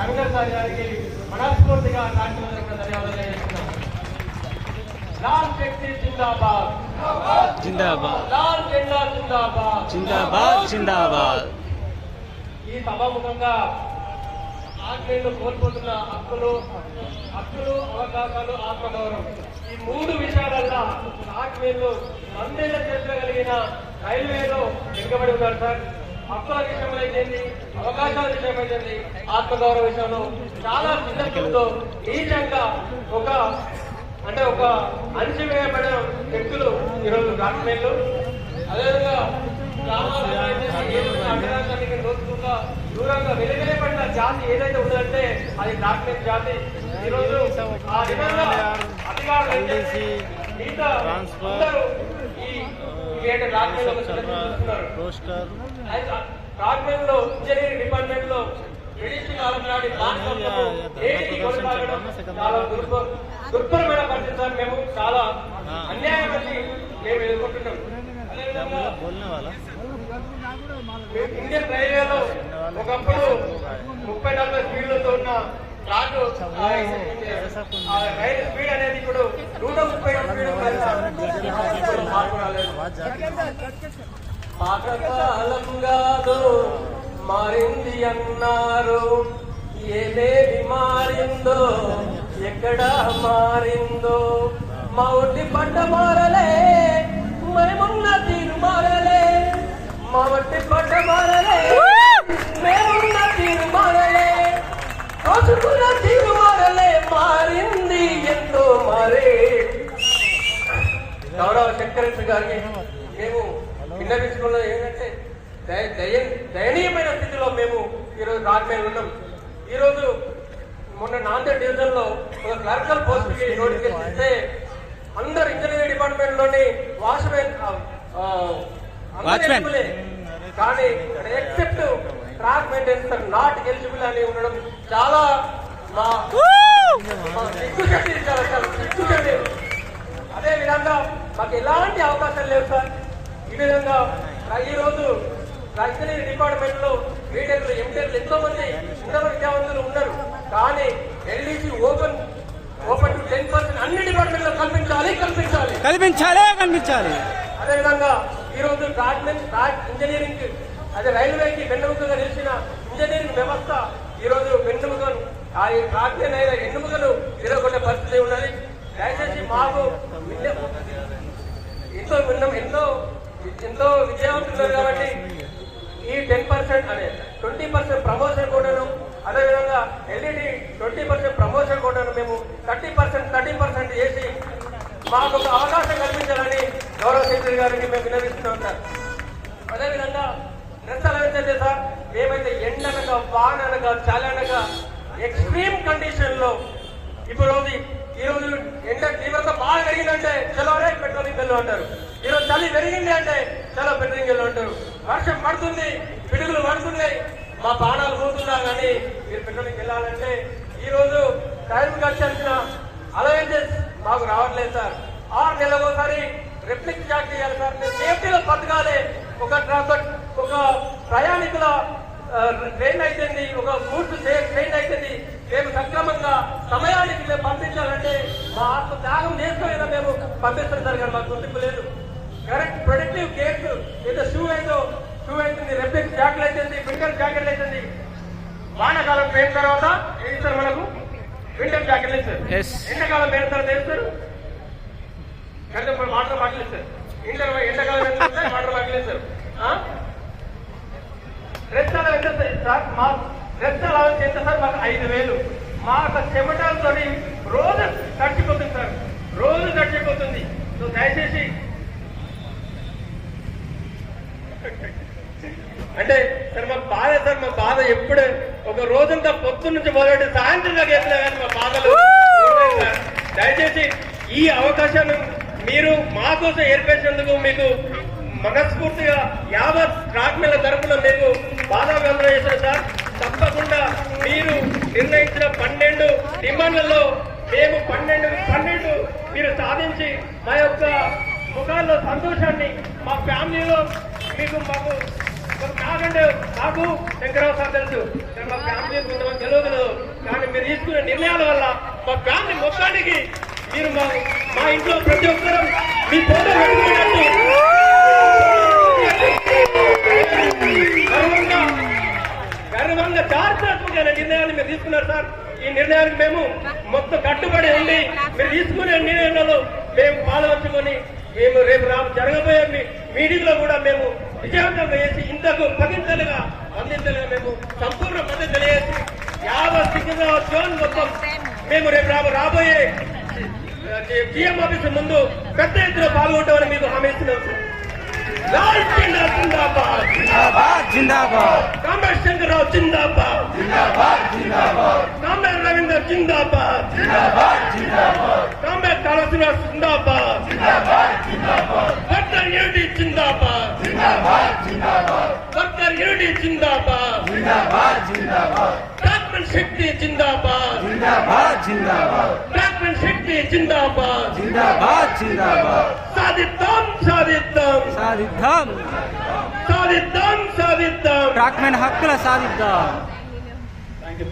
Sir గారికి మనస్ఫూర్తిగా నాట్యం ధన్యవాదాలు తెలియజేస్తున్నాం లాల్ శక్తి జిందాబాద్. జిందాబాద్. లాల్ జెండా జిందాబాద్. జిందాబాద్ జిందాబాద్. ఈ సభాముఖంగా ఆత్మీయులు కోల్పోతున్న హక్కులు హక్కులు అవకాశాలు ఆత్మగౌరవం. ఈ మూడు విషయాలల్లో ఆత్మీయులు వందేళ్ళ చరిత్ర కలిగిన రైల్వేలో వెనుకబడి ఉన్నారు సార్. హక్కుల విషయంలో అయితేంది అవకాశాల విషయం అయితేంది ఆత్మగౌరవ విషయంలో చాలా సిద్ధంతో నీచంగా ఒక అంటే ఒక అణచివేయబడిన వ్యక్తులు ఈరోజు ఆత్మీయులు అదేవిధంగా అయితే అడ్డరాజానికి దోచుకుంటా దూరంగా వెలువెలబడిన జాతి ఏదైతే ఉందంటే అది డాక్టర్ జాతి. ఈరోజు ఆ విధంగా అధికారులు మిగతా అందరూ ఈ ఏంటంటే రాజ్యాంగంలో ఇంజనీరింగ్ డిపార్ట్మెంట్లో బ్రిటిష్ కాలం నాటి చాలా దుర్భ దుర్భరమైన పరిస్థితి సార్ మేము చాలా అన్యాయం అని మేము ఎదుర్కొంటున్నాం. ఇండియన్ రైల్వేలో ఒకప్పుడు ముప్పై నలభై స్పీడ్లతో ఉన్న రైలు స్పీడ్ అనేది ఇప్పుడు నూట ముప్పై స్పీడ్ మార్పు రాలేదు. పాతకాలం కాదు మారింది అన్నారు. ఏమేమి మారిందో ఎక్కడ మారిందో? మా ఒడ్డి పంట మారలే మేమున్న తీరు మారలే. మా ఒడ్డి పంట మారలే మేమున్న తీరు మారలే. రోజుకున్న తీరు మారలే మారింది ఎంతో మారే. గౌరవ శంకరేశ్వర గారికి మేము విన్నవించుకున్నది ఏంటంటే దయ- దయ- దయనీయమైన స్థితిలో మేము ఈరోజు రాజ్మేలు ఉన్నాం ఈరోజు మొన్న నాందేడ్ డివిజన్లో ఒక క్లర్కల్ పోస్ట్కి నోటిఫికేషన్ ఇస్తే అందరు ఇంజనీరింగ్ డిపార్ట్మెంట్లోని వాచ్మెన్. కానీ except track maintenance not eligible అని ఉండడం చాలా మా. అదే విధంగా మాకు ఎలాంటి అవకాశాలు లేవు సార్ ఈ విధంగా రా- ఈ రోజు ఇంజనీరింగ్ డిపార్ట్మెంట్లో బీటెక్లు ఎంటెక్లు ఎంతో మంది ఉన్నత విద్యావంతులు ఉన్నారు. కానీ LDC open open to ten percent అన్ని డిపార్ట్మెంట్లో కల్పించాలి. కల్పించాలి కనిపించాలే కనిపించాలి అదేవిధంగా ఈ రోజు ఇంజనీరింగ్ అదే రైల్వేకి వెన్నెముకగా నిలిచిన ఇంజనీరింగ్ వ్యవస్థ ఈ రోజు వెన్నెముక ఆ ఈ ట్రాక్మెన్ అయిన ఎన్నుముకలు ఎదుర్కొనే పరిస్థితి ఉన్నది. దయచేసి మాకు ఎంతో విన్నాం ఎంతో ఎంతో విజయవంతున్నారు కాబట్టి ఈ టెన్ పర్సెంట్ అనే ట్వంటీ పర్సెంట్ ప్రమోషన్ కూడాను అదేవిధంగా ఎల్ఈడి ట్వంటీ పర్సెంట్ ప్రమోషన్ కూడాను మేము థర్టీ పర్సెంట్ థర్టీ పర్సెంట్ చేసి మాకు ఒక అవకాశం కల్పించాలని గౌరవ సెక్రటరీ గారికి మేము విన్నవిస్తున్నాం సార్ అదేవిధంగా డ్రెస్ ఏంటంటే సార్ మేమైతే ఎండనగా వాననగా అనగా ఎక్స్ట్రీమ్ కండిషన్లో ఇప్పుడు ఈ రోజు ఎండ తీవ్రత బాగా పెరిగిందంటే చలో పెట్రోలింగ్ బిల్లు అంటారు. ఈ చలి పెరిగింది అంటే చాలా పెట్రోలింగ్ బిల్లు అంటారు వర్షం పడుతుంది పిడుగులు పడుతున్నాయి. మా ప్రాణాలు పోతున్నా కానీ మీరు పెట్రోలింగ్ వెళ్ళాలంటే ఈ రోజు టైంకి వచ్చాల్సిన అలవెన్సెస్ మాకు రావట్లేదు సార్. ఆరు నెలలకు ఒకసారి రిఫ్లెక్ట్ చాక్ చేయాలి సార్. సేఫ్టీలో బతకాలి. ఒక ట్రాఫిక్ ఒక ప్రయాణికుల ట్రైన్ అయితేంది ఒక గూడ్స్ ట్రైన్ అయితేంది మేము సక్రమంగా సమయానికి మేము పంపించాలంటే మా ఆత్మ త్యాగం చేసుకోలేదా మేము? పంపిస్తాం సార్ కానీ మాకు గుర్తింపు లేదు. కరెక్ట్ ప్రొడక్టివ్ కేర్స్ ఏదో షూ అయితే షూ అవుతుంది రిఫ్లెక్ట్ జాకెట్ అవుతుంది వింటర్ జాకెట్ అవుతుంది వానాకాలం పోయిన తర్వాత ఏం ఇస్తారు మనకు? వింటర్ జాకెట్ ఇస్తారు. ఎండాకాలం పోయిన తర్వాత ఏం ఇస్తారు? అంటే ఇప్పుడు వాటర్ బాటిల్ ఇస్తారు. ఇంటర్ ఎండాకాలం వాటర్ బాటిల్ ఇస్తారు. రెస్ట్ అలా ఎంత సార్ మా రెస్ట్ అలా ఎంత సార్ మాకు ఐదు వేలు. మా యొక్క చెమటలతో రోజు తడిచిపోతుంది సార్. రోజు తడిచిపోతుంది సో దయచేసి అంటే సార్ మా బాధ సార్ మా బాధ ఎప్పుడు ఒక రోజంతా పొద్దు నుంచి మొదలెట్టి సాయంత్రం దాకా ఎట్లా కానీ మా బాధలు. దయచేసి ఈ అవకాశాన్ని మీరు మా కోసం ఏర్పరిచేందుకు మీకు మనస్ఫూర్తిగా యావత్ రాజ్మేల తరపున మీకు బాధాభివందన చేశారు సార్ తప్పకుండా మీరు నిర్ణయించిన పన్నెండు డిమాండ్లలో మేము పన్నెండు పన్నెండు మీరు సాధించి మా యొక్క ముఖాల్లో సంతోషాన్ని మా ఫ్యామిలీలో మీకు మాకు కాదండి నాకు శంకరావు సార్ తెలుసు. మా ఫ్యామిలీ కొంతమంది తెలియదు. కానీ మీరు తీసుకునే నిర్ణయాల వల్ల మా ఫ్యామిలీ మొత్తానికి మీరు మా మా ఇంట్లో ప్రతి ఒక్కరూ మీ ఫోటో పెట్టుకున్నట్టు గర్వంగా గర్వంగా చారిత్రాత్మకమైన నిర్ణయాలు మీరు తీసుకున్నారు సార్. ఈ నిర్ణయానికి మేము మొత్తం కట్టుబడి ఉండి మీరు తీసుకునే నిర్ణయంలో మేము పాలవచ్చుకొని మేము రేపు రా జరగబోయే మీటింగ్లో కూడా మేము విజయవంతంగా చేసి ఇంతకు పదింతలుగా అందింతలుగా మేము సంపూర్ణ మద్దతు తెలియజేసి యావత్ సికింద్రాబాద్ జోన్ మొత్తం మేము రేపు రాబో రాబోయే సీఎం ఆఫీస్ ముందు పెద్ద ఎత్తున పాల్గొంటామని మీకు హామీ ఇస్తున్నాం లాల్ జిందా జిందాబాద్. జిందాబాద్ జిందాబాద్. కామేష్ శంకరరావు జిందాబాద్. రవీంద్ర జిందాబాద్. జిందాబాద్ డాక్టర్ జిందాబాద్. డాక్టర్ యూడి జిందాబాద్ డాక్టర్ శక్తి జిందాబాద్ జిందాబాద్ జిందాబాద్ డాక్టర్ శక్తి జిందాబాద్ జిందాబాద్ జిందాబాద్ సాధిద్దాం సాధిద్దాం సాధిద్దాం సాధిద్దాం సాధిద్దాం ట్రాక్మెన్ హక్కుల సాధిద్దాం థ్యాంక్ యూ